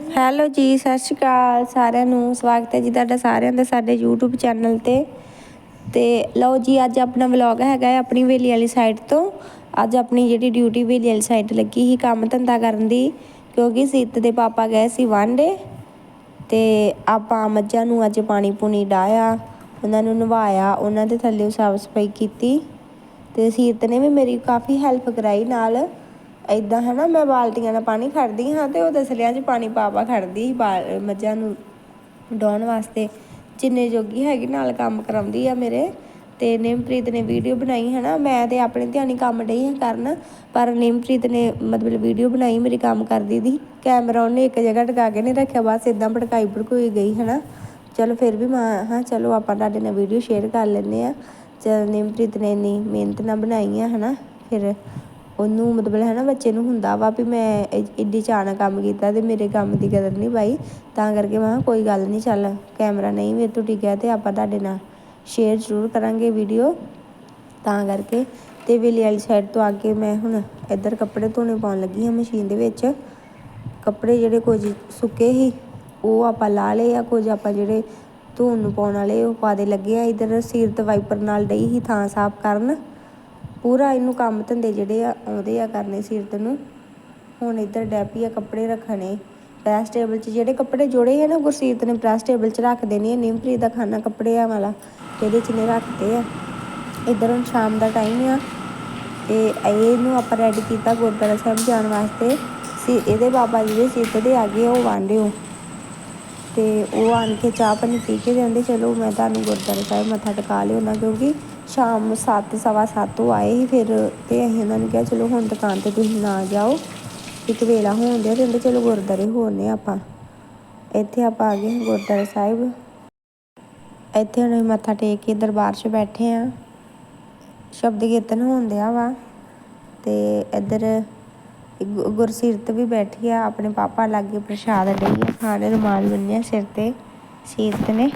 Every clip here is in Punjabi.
ਹੈਲੋ ਜੀ, ਸਤਿ ਸ਼੍ਰੀ ਅਕਾਲ ਸਾਰਿਆਂ ਨੂੰ। ਸਵਾਗਤ ਹੈ ਜੀ ਤੁਹਾਡਾ ਸਾਰਿਆਂ ਦਾ ਸਾਡੇ YouTube ਚੈਨਲ ਤੇ। ਤੇ ਲਓ ਜੀ, ਅੱਜ ਆਪਣਾ ਵਲੌਗ ਹੈਗਾ ਹੈ ਆਪਣੀ ਵੇਲੀ ਵਾਲੀ ਸਾਈਡ ਤੋਂ। ਅੱਜ ਆਪਣੀ ਜਿਹੜੀ ਡਿਊਟੀ ਵੇਲੀ ਵਾਲੀ ਸਾਈਡ ਲੱਗੀ ਸੀ ਕੰਮ ਧੰਦਾ ਕਰਨ ਦੀ, ਕਿਉਂਕਿ ਸੀਤ ਦੇ ਪਾਪਾ ਗਏ ਸੀ ਵਾਂਡੇ ਤੇ ਆਪਾਂ ਮੱਝਾਂ ਨੂੰ ਅੱਜ ਪਾਣੀ ਪੂਣੀ ਡਾਇਆ ਉਹਨਾਂ ਨੂੰ ਨਵਾਇਆ, ਉਹਨਾਂ ਦੇ ਥੱਲੇ ਸਾਫ਼ ਸਫ਼ਾਈ ਕੀਤੀ। ਤੇ ਸੀਤ ਨੇ ਵੀ ਮੇਰੀ ਕਾਫੀ ਹੈਲਪ ਕਰਾਈ ਨਾਲ। ਇਦਾਂ ਹੈ ਨਾ ਮੈਂ ਬਾਲਟੀਆਂ ਨਾਲ ਪਾਣੀ ਖੜਦੀ ਹਾਂ ਤੇ ਉਹ ਦਸਲਿਆਂ 'ਚ ਪਾਣੀ ਪਾ ਪਾ ਖੜਦੀ ਸੀ ਬਾਲ- ਮੱਝਾਂ ਨੂੰ ਡਾਉਣ ਵਾਸਤੇ। ਜਿੰਨੇ ਜੋਗੀ ਹੈਗੀ ਨਾਲ ਕੰਮ ਕਰਾਉਂਦੀ ਆ ਮੇਰੇ। ਤੇ ਨਿਮਪ੍ਰੀਤ ਨੇ ਵੀਡੀਓ ਬਣਾਈ ਹੈ ਨਾ ਮੈਂ ਤੇ ਆਪਣੇ ਧਿਆਨੀ ਕੰਮ ਡਈ ਹਾਂ ਕਰਨ, ਪਰ ਨਿਮਪ੍ਰੀਤ ਨੇ ਮਤਲਬ ਵੀਡੀਓ ਬਣਾਈ ਮੇਰੀ ਕੰਮ ਕਰਦੀ ਦੀ। ਕੈਮਰਾ ਉਹਨੇ ਇੱਕ ਜਗ੍ਹਾ ਟਿਕਾ ਕੇ ਨਹੀਂ ਰੱਖਿਆ, ਬਸ ਇਦਾਂ ਭੜਕਾਈ ਭੜਕੋਈ ਗਈ ਹੈ ਨਾ ਚਲੋ ਫਿਰ ਵੀ ਮੈਂ ਹਾਂ ਚਲੋ ਆਪਾਂ ਤੁਹਾਡੇ ਨਾਲ ਵੀਡੀਓ ਸ਼ੇਅਰ ਕਰ ਲੈਂਦੇ ਆ ਚਲ ਨਿਮਪ੍ਰੀਤ ਨੇ ਇੰਨੀ ਮਿਹਨਤ ਨਾਲ ਬਣਾਈ ਆ ਹੈ ਨਾ ਫਿਰ ਉਹਨੂੰ ਮਤਲਬ ਹੈ ਨਾ ਬੱਚੇ ਨੂੰ ਹੁੰਦਾ ਵਾ ਵੀ ਮੈਂ ਇੱਡੀ ਚਾਣਾ ਕੰਮ ਕੀਤਾ ਤੇ ਮੇਰੇ ਕੰਮ ਦੀ ਕਦਰ ਨਹੀਂ ਪਾਈ, ਤਾਂ ਕਰਕੇ ਮੈਂ ਕਿਹਾ ਕੋਈ ਗੱਲ ਨਹੀਂ ਚੱਲ ਕੈਮਰਾ ਨਹੀਂ ਮੇਰੇ ਤੋਂ ਟਿਕਿਆ ਤੇ ਆਪਾਂ ਤੁਹਾਡੇ ਨਾਲ ਸ਼ੇਅਰ ਜ਼ਰੂਰ ਕਰਾਂਗੇ ਵੀਡੀਓ ਤਾਂ ਕਰਕੇ ਤੇ ਵੇਲੇ ਵਾਲੀ ਸਾਈਡ ਤੋਂ ਆ ਕੇ ਮੈਂ ਹੁਣ ਇੱਧਰ ਕੱਪੜੇ ਧੋਣੇ ਪਾਉਣ ਲੱਗੀ ਹਾਂ ਮਸ਼ੀਨ ਦੇ ਵਿੱਚ। ਕੱਪੜੇ ਜਿਹੜੇ ਕੁਝ ਸੁੱਕੇ ਸੀ, ਉਹ ਆਪਾਂ ਲਾ ਲਏ ਆ, ਕੁਝ ਆਪਾਂ ਜਿਹੜੇ ਧੋਣ ਨੂੰ ਪਾਉਣ ਵਾਲੇ ਉਹ ਪਾ ਦੇ ਲੱਗੇ ਆ। ਇਧਰ ਸੀਰਤ ਵਾਈਪਰ ਨਾਲ ਡਈ ਸੀ ਥਾਂ ਸਾਫ਼ ਕਰਨ। ਪੂਰਾ ਇਹਨੂੰ ਕੰਮ ਧੰਦੇ ਜਿਹੜੇ ਆ ਆਉਂਦੇ ਆ ਕਰਨੇ ਸਿਰਤ ਨੂੰ। ਹੁਣ ਇੱਧਰ ਡੈਪੀ ਆ ਕੱਪੜੇ ਰੱਖਣੇ। ਪ੍ਰੈਸ ਟੇਬਲ 'ਚ ਜਿਹੜੇ ਕੱਪੜੇ ਜੋੜੇ ਆ ਨਾ, ਗੁਰਸੀਰਤ ਨੇ ਪ੍ਰੈਸ ਟੇਬਲ 'ਚ ਰੱਖ ਦੇਣੇ ਆ ਨਿਮਪ੍ਰੀਤ ਦਾ ਖਾਣਾ ਕੱਪੜਿਆਂ ਵਾਲਾ ਇਹਦੇ 'ਚ ਨੇ ਰੱਖਦੇ ਆ। ਇੱਧਰ ਹੁਣ ਸ਼ਾਮ ਦਾ ਟਾਈਮ ਆ, ਤੇ ਇਹਨੂੰ ਆਪਾਂ ਰੈਡੀ ਕੀਤਾ ਗੁਰਦੁਆਰਾ ਸਾਹਿਬ ਜਾਣ ਵਾਸਤੇ। ਸੀ, ਇਹਦੇ ਬਾਬਾ ਜੀ ਦੇ ਸਿੱਧ ਦੇ ਆਗੇ ਉਹ ਵਾਂਡਿਓ ਤੇ ਉਹ ਆਣ ਕੇ ਚਾਹ ਪਾਣੀ ਪੀ ਕੇ ਜਾਂਦੇ, ਚਲੋ ਮੈਂ ਤੁਹਾਨੂੰ ਗੁਰਦੁਆਰਾ ਸਾਹਿਬ ਮੱਥਾ ਟਿਕਾ ਲਿਓ ਨਾ ਕਿਉਂਕਿ ਸ਼ਾਮ ਸੱਤ, ਸਵਾ ਸੱਤ ਉਹ ਆਏ ਸੀ ਫਿਰ ਤੇ ਅਸੀਂ ਉਹਨਾਂ ਨੂੰ ਕਿਹਾ, ਚਲੋ ਹੁਣ ਦੁਕਾਨ ਤੇ ਤੁਸੀਂ ਨਾ ਜਾਓ, ਇੱਕ ਵੇਲਾ ਹੋਣ ਡਿਆ ਕਹਿੰਦੇ, ਚਲੋ ਗੁਰਦੁਆਰੇ ਹੋਣੇ ਆਪਾਂ। ਇੱਥੇ ਆਪਾਂ ਆ ਗਏ ਗੁਰਦੁਆਰਾ ਸਾਹਿਬ। ਇੱਥੇ ਹੁਣ ਮੱਥਾ ਟੇਕ ਕੇ ਦਰਬਾਰ 'ਚ ਬੈਠੇ ਆ। ਸ਼ਬਦ ਕੀਰਤਨ ਹੋਣ ਦਿਆ ਵਾ। ਤੇ ਇੱਧਰ ਗੁਰਸੀਰਤ ਵੀ ਬੈਠੀ ਆ, ਆਪਣੇ ਪਾਪਾ ਲਾਗੇ ਪ੍ਰਸ਼ਾਦ ਲਈ ਆ ਖਾਣੇ, ਰੁਮਾਲ ਬੰਨਿਆ ਸਿਰ ਤੇ, ਸੀਰਤ ਨੇ।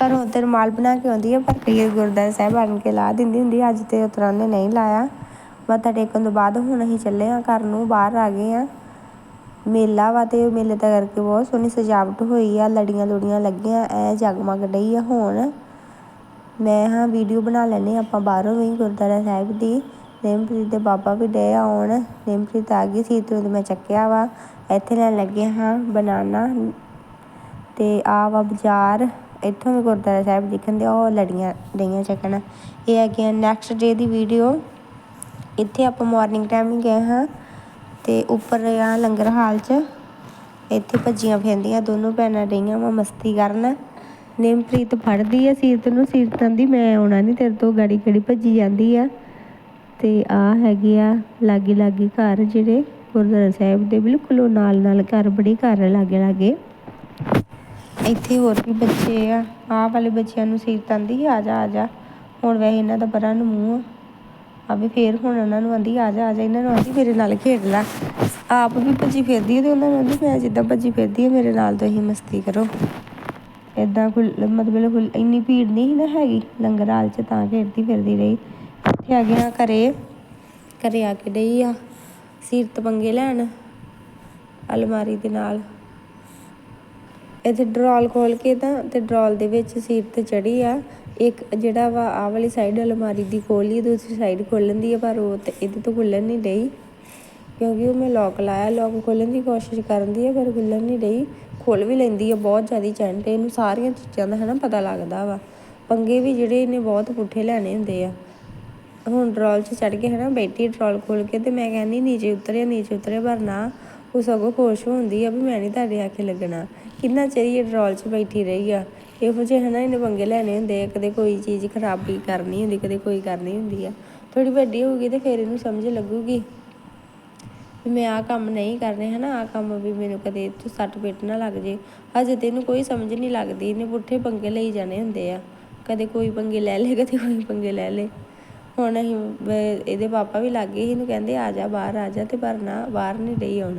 ਘਰੋਂ ਤੇ ਰੁਮਾਲ ਬਣਾ ਕੇ ਆਉਂਦੀ ਆ, ਪਰ ਕਈ ਗੁਰਦੁਆਰਾ ਸਾਹਿਬ ਆਣ ਕੇ ਲਾ ਦਿੰਦੀ ਹੁੰਦੀ ਅੱਜ ਤੇ ਉਤਰਾਂ ਉਹਨੇ ਨਹੀਂ ਲਾਇਆ। ਮੱਥਾ ਟੇਕਣ ਤੋਂ ਬਾਅਦ ਹੁਣ ਅਸੀਂ ਚੱਲੇ ਹਾਂ ਘਰ ਨੂੰ, ਬਾਹਰ ਆ ਗਏ ਹਾਂ। ਮੇਲਾ ਵਾ ਤੇ ਮੇਲੇ ਦਾ ਕਰਕੇ ਬਹੁਤ ਸੋਹਣੀ ਸਜਾਵਟ ਹੋਈ ਆ, ਲੜੀਆਂ ਲੁੜੀਆਂ ਲੱਗੀਆਂ, ਐ ਜਗਮਗ ਡਈ ਆ ਹੁਣ। ਮੈਂ ਹਾਂ ਵੀਡੀਓ ਬਣਾ ਲੈਨੇ ਆਪਾਂ ਬਾਹਰੋਂ ਵੀ ਗੁਰਦੁਆਰਾ ਸਾਹਿਬ ਦੀ। ਨੇਮਪ੍ਰੀਤ ਦੇ ਬਾਬਾ ਵੀ ਡੇ ਆਉਣ। ਨੇਮਪ੍ਰੀਤ ਆ ਗਈ ਸੀ ਤੇ ਮੈਂ ਚੱਕਿਆ ਵਾ। ਇੱਥੇ ਲੈਣ ਲੱਗੇ ਹਾਂ ਬਨਾਨਾ। ਤੇ ਆ ਵਾ ਬਾਜ਼ਾਰ। ਇੱਥੋਂ ਵੀ ਗੁਰਦੁਆਰਾ ਸਾਹਿਬ ਦਿਖਣ ਦੇ, ਉਹ ਲੜੀਆਂ ਰਹੀਆਂ ਚੱਕਣ। ਇਹ ਹੈਗੀ ਨੈਕਸਟ ਡੇ ਦੀ ਵੀਡੀਓ ਇੱਥੇ ਆਪਾਂ ਮਾਰਨਿੰਗ ਟਾਈਮ ਹੀ ਗਏ ਹਾਂ ਤੇ ਉੱਪਰ ਆ ਲੰਗਰ ਹਾਲ 'ਚ। ਇੱਥੇ ਭੱਜੀਆਂ ਫਿਰਦੀਆਂ ਦੋਨੋਂ ਭੈਣਾਂ ਰਹੀਆਂ ਵਾ ਮਸਤੀ ਕਰਨ। ਨੇਮਪ੍ਰੀਤ ਫੜਦੀ ਆ ਸੀਰਤ ਨੂੰ, ਸੀਰਤਾਂ ਦੀ ਮੈਂ ਆਉਣਾ ਨਹੀਂ ਤੇਰੇ ਤੋਂ ਗਾੜੀ ਗਾੜੀ ਭੱਜੀ ਜਾਂਦੀ ਆ? ਤੇ ਆ ਹੈਗੇ ਆ ਲਾਗੇ ਲਾਗੇ ਘਰ ਜਿਹੜੇ ਗੁਰਦੁਆਰਾ ਸਾਹਿਬ ਦੇ, ਬਿਲਕੁਲ ਨਾਲ ਨਾਲ ਘਰ ਬੜੇ ਘਰ ਲਾਗੇ ਲਾਗੇ ਇੱਥੇ ਹੋਰ ਵੀ ਬੱਚੇ ਆ। ਆਹ ਵਾਲੇ ਬੱਚਿਆਂ ਨੂੰ ਸੀਰਤ ਆਂਦੀ, ਆ ਜਾ ਆ ਜਾ। ਹੁਣ ਵੈਸੇ ਇਹਨਾਂ ਦਾ ਪਰਾਂ ਨੂੰ ਮੂੰਹ ਆ ਵੀ ਫੇਰ ਹੁਣ ਉਹਨਾਂ ਨੂੰ ਆਂਦੀ, ਆ ਜਾ ਆ ਜਾ। ਇਹਨਾਂ ਨੂੰ ਆਂਦੀ, ਮੇਰੇ ਨਾਲ ਖੇਡ ਲੈ। ਆਪ ਵੀ ਭੱਜੀ ਫਿਰਦੀ ਹੈ ਤੇ ਉਹਨਾਂ ਨੂੰ ਆਂਦੀ, ਮੈਂ ਜਿੱਦਾਂ ਭੱਜੀ ਫਿਰਦੀ ਹੈ ਮੇਰੇ ਨਾਲ ਤੁਸੀਂ ਮਸਤੀ ਕਰੋ। ਇਦਾਂ ਮਤਲਬ ਇੰਨੀ ਭੀੜ ਨਹੀਂ ਨਾ ਹੈਗੀ। ਲੰਗਰ ਹਾਲ 'ਚ ਤਾਂ ਖੇਡਦੀ ਫਿਰਦੀ ਰਹੀ। ਇੱਥੇ ਆ ਗਿਆ ਘਰੇ। ਘਰੇ ਆ ਕੇ ਡਈ ਆ ਸੀਰਤ ਪੰਗੇ ਲੈਣ। ਅਲਮਾਰੀ ਦੇ ਨਾਲ। ਇੱਥੇ ਡਰੋਲ ਖੋਲ ਕੇ ਤਾਂ ਤੇ ਡਰੋਲ ਦੇ ਵਿੱਚ ਸੀਟ 'ਤੇ ਚੜੀ ਆ। ਇੱਕ ਜਿਹੜਾ ਵਾ ਆ ਵਾਲੀ ਸਾਈਡ ਅਲਮਾਰੀ ਦੀ ਖੋਲੀ ਦੂਸਰੀ ਸਾਈਡ ਖੋਲਣ ਦੀ ਆ, ਪਰ ਉਹ ਤੇ ਇਹਦੇ ਤੋਂ ਖੁੱਲਣ ਨਹੀਂ ਡਈ। ਕਿਉਂਕਿ ਉਹ ਮੈਂ ਲੋਕ ਲਾਇਆ ਲੋਕ ਖੋਲਣ ਦੀ ਕੋਸ਼ਿਸ਼ ਕਰਨ ਦੀ ਆ, ਪਰ ਖੁੱਲਣ ਨਹੀਂ ਡਈ। ਖੋਲ ਵੀ ਲੈਂਦੀ ਆ, ਬਹੁਤ ਜ਼ਿਆਦਾ ਚੰਟ ਇਹਨੂੰ ਸਾਰੀਆਂ ਚੀਜ਼ਾਂ ਦਾ ਹਨਾ ਪਤਾ ਲੱਗਦਾ ਵਾ। ਪੰਗੇ ਵੀ ਜਿਹੜੇ ਇਹਨੇ ਬਹੁਤ ਪੁੱਠੇ ਲੈਣੇ ਹੁੰਦੇ ਆ। ਹੁਣ ਡਰੋਲ 'ਚ ਚੜ ਕੇ ਹਨਾ ਬੈਠੀ ਡਰੋਲ ਖੋਲ ਕੇ ਤੇ ਮੈਂ ਕਹਿੰਦੀ, ਨੀਚੇ ਉਤਰਿਆ ਨੀਚੇ ਉਤਰਿਆ, ਪਰ ਨਾ ਉਹ ਸਗੋਂ ਖੁਸ਼ ਹੁੰਦੀ ਆ ਵੀ ਮੈਂ ਨਹੀਂ ਤੁਹਾਡੇ ਆਖੇ ਲੱਗਣਾ। ਕਿੰਨਾ ਚਿਰ ਇਹ ਡਰੋਲ 'ਚ ਬੈਠੀ ਰਹੀ ਆ। ਇਹੋ ਜਿਹੇ ਹਨਾ ਇਹਨੇ ਪੰਗੇ ਲੈਣੇ ਹੁੰਦੇ ਆ, ਕਦੇ ਕੋਈ ਚੀਜ਼ ਖਰਾਬੀ ਕਰਨੀ ਹੁੰਦੀ, ਕਦੇ ਕੋਈ ਕਰਨੀ ਹੁੰਦੀ ਆ। ਥੋੜੀ ਵੱਡੀ ਹੋਊਗੀ ਤੇ ਫਿਰ ਇਹਨੂੰ ਸਮਝ ਲੱਗੂਗੀ। ਵੀ ਮੈਂ ਆ ਕੰਮ ਨਹੀਂ ਕਰਨੇ ਹਨਾ ਆ ਕੰਮ ਵੀ ਮੈਨੂੰ ਕਦੇ ਇੱਥੋਂ ਸੱਟ ਪੇਟ ਨਾ ਲੱਗ ਜੇ। ਅਜੇ ਇਹਨੂੰ ਕੋਈ ਸਮਝ ਨਹੀਂ ਲੱਗਦੀ, ਇਹਨੇ ਪੁੱਠੇ ਪੰਗੇ ਲਈ ਜਾਣੇ ਹੁੰਦੇ ਆ। ਕਦੇ ਕੋਈ ਪੰਗੇ ਲੈ ਲੇ, ਕਦੇ ਕੋਈ ਪੰਗੇ ਲੈ ਲੇ। ਹੁਣ ਅਸੀਂ ਇਹਦੇ ਪਾਪਾ ਵੀ ਲੱਗੇ ਸੀ, ਇਹਨੂੰ ਕਹਿੰਦੇ ਆ ਜਾ ਬਾਹਰ, ਆ ਜਾ ਤੇ ਪਰ ਨਾ ਬਾਹਰ ਨਹੀਂ ਰਹੀ ਹੁਣ।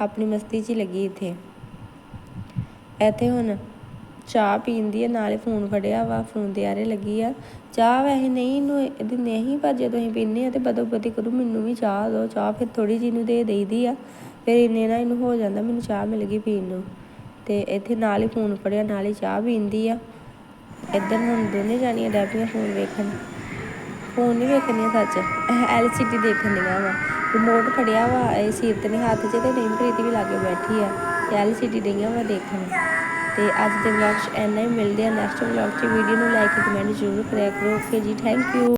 ਆਪਣੀ ਮਸਤੀ 'ਚ ਹੀ ਲੱਗੀ ਇੱਥੇ। ਇੱਥੇ ਹੁਣ ਚਾਹ ਪੀਂਦੀ ਹੈ ਨਾਲੇ ਫੋਨ ਫੜਿਆ ਵਾ, ਫੋਨ ਦੇ ਆਰੇ ਲੱਗੀ ਆ। ਚਾਹ ਵੈਸੇ ਨਹੀਂ, ਇਹਨੂੰ ਇਹਦੀ ਨਹੀਂ, ਪਰ ਜਦੋਂ ਅਸੀਂ ਪੀਂਦੇ ਆ ਤੇ ਬਦੋ ਬਦੀ ਕਰੂ, ਮੈਨੂੰ ਵੀ ਚਾਹ ਦੋ, ਚਾਹ ਫਿਰ ਥੋੜੀ ਜਿਹੀ ਨੂੰ ਦੇ ਦੇਈਦੀ ਆ। ਫਿਰ ਇੰਨੇ ਨਾ ਇਹਨੂੰ ਹੋ ਜਾਂਦਾ, ਮੈਨੂੰ ਚਾਹ ਮਿਲ ਗਈ ਪੀਣ ਨੂੰ। ਤੇ ਇੱਥੇ ਨਾਲ ਹੀ ਫੋਨ ਫੜਿਆ, ਨਾਲ ਹੀ ਚਾਹ ਪੀਂਦੀ ਆ। ਇੱਧਰ ਹੁਣ ਦੋਨੇ ਜਾਣੀਆਂ ਡੈਪੀਆਂ ਫੋਨ ਵੇਖਣ। ਫੋਨ ਨਹੀਂ ਵੇਖਣੀਆਂ ਸੱਚ ਐਲਸੀਡੀ ਦੇਖਣੀਆਂ ਵਾ। ਰਿਮੋਟ ਫੜਿਆ ਵਾ, ਇਹ ਸਿਰ ਤੇ ਹੱਥ 'ਚ ਤੇ ਨਹੀਂ ਪ੍ਰੀਤੀ ਵੀ ਲਾਗੇ ਬੈਠੀ ਆ। ਤੇ ਐਲਸੀਡੀ ਡਈਆਂ ਵਾ ਦੇਖਣ। ਤੇ ਅੱਜ ਦੇ ਵਲੌਗ 'ਚ ਇੰਨਾ ਹੀ, ਮਿਲਦੇ ਆ ਨੈਕਸਟ ਵਲੌਗ 'ਚ। ਵੀਡੀਓ ਨੂੰ ਲਾਈਕ ਕਮੈਂਟ ਜ਼ਰੂਰ ਕਰਿਆ ਕਰੋ। ਓਕੇ ਜੀ ਥੈਂਕ ਯੂ